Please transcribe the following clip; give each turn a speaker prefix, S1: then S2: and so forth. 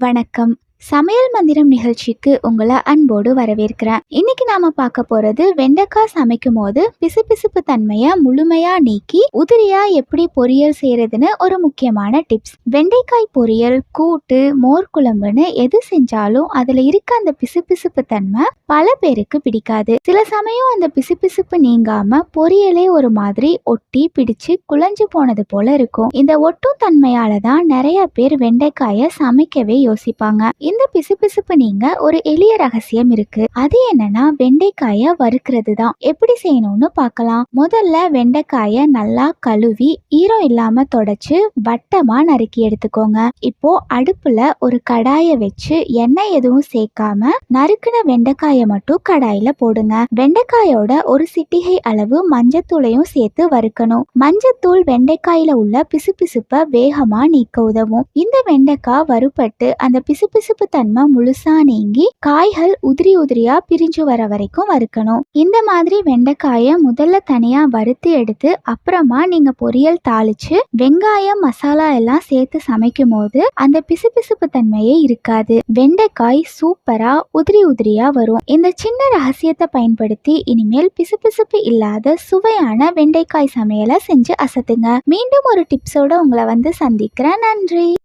S1: வணக்கம். சமையல் மந்திரம் நிகழ்ச்சிக்கு உங்களை அன்போடு வரவேற்கிறேன். இன்னைக்கு நாம பார்க்க போறது வெண்டைக்காய் சமைக்கும் போது பிசுபிசுப்பு தன்மையை முழுமையா நீக்கி உதிரியா எப்படி பொரியல் செய்யறதுன்னு ஒரு முக்கியமான டிப்ஸ் வெண்டைக்காய் பொரியல் கூட்டு மோர் குழம்புன்னு எது செஞ்சாலும் அதுல இருக்க அந்த பிசுபிசுப்பு தன்மை பல பேருக்கு பிடிக்காது. சில சமயம் அந்த பிசுபிசுப்பு நீங்காம பொரியலே ஒரு மாதிரி ஒட்டி பிடிச்சு குழஞ்சு போனது போல இருக்கும். இந்த ஒட்டும் தன்மையால தான் நிறைய பேர் வெண்டைக்காயை சமைக்கவே யோசிப்பாங்க. இந்த பிசுபிசுப்பு நீங்க ஒரு எளிய ரகசியம் இருக்கு. அது என்னன்னா வெண்டைக்காய வறுக்கிறது தான் எப்படி செய்யணும்னு பார்க்கலாம். முதல்ல வெண்டைக்காய நல்லா கழுவி ஈரம் இல்லாம தொடச்சு வட்டமா நறுக்கி எடுத்துக்கோங்க. இப்போ அடுப்புல ஒரு கடாய வச்சு எண்ணெய் எதுவும் சேர்க்காம நறுக்குன வெண்டைக்காய மட்டும் கடாயில போடுங்க. வெண்டைக்காயோட ஒரு சிட்டிகை அளவு மஞ்சத்தூளையும் சேர்த்து வறுக்கணும். மஞ்சத்தூள் வெண்டைக்காயில உள்ள பிசுபிசுப்பை வேகமா நீக்க உதவும். இந்த வெண்டைக்காய் வறுபட்டு அந்த பிசுபிசுப்பு தன்மை முழுசா நீங்கி காய்கள் உதிரி உதிரியா பிரிஞ்சு வர வரைக்கும் வறுக்கணும். இந்த மாதிரி வெண்டைக்காயை முதல்ல தனியா வறுத்து எடுத்து அப்புறமா நீங்க பொரியல் தாளிச்சு வெங்காயம் மசாலா எல்லாம் சேர்த்து சமைக்கும் போது அந்த பிசுபிசுப்பு தன்மையே இருக்காது. வெண்டைக்காய் சூப்பரா உதிரி உதிரியா வரும். இந்த சின்ன ரகசியத்தை பயன்படுத்தி இனிமேல் பிசுபிசுப்பு இல்லாத சுவையான வெண்டைக்காய் சமையலை செஞ்சு அசத்துங்க. மீண்டும் ஒரு டிப்ஸோட உங்களை வந்து சந்திக்கிறேன். நன்றி.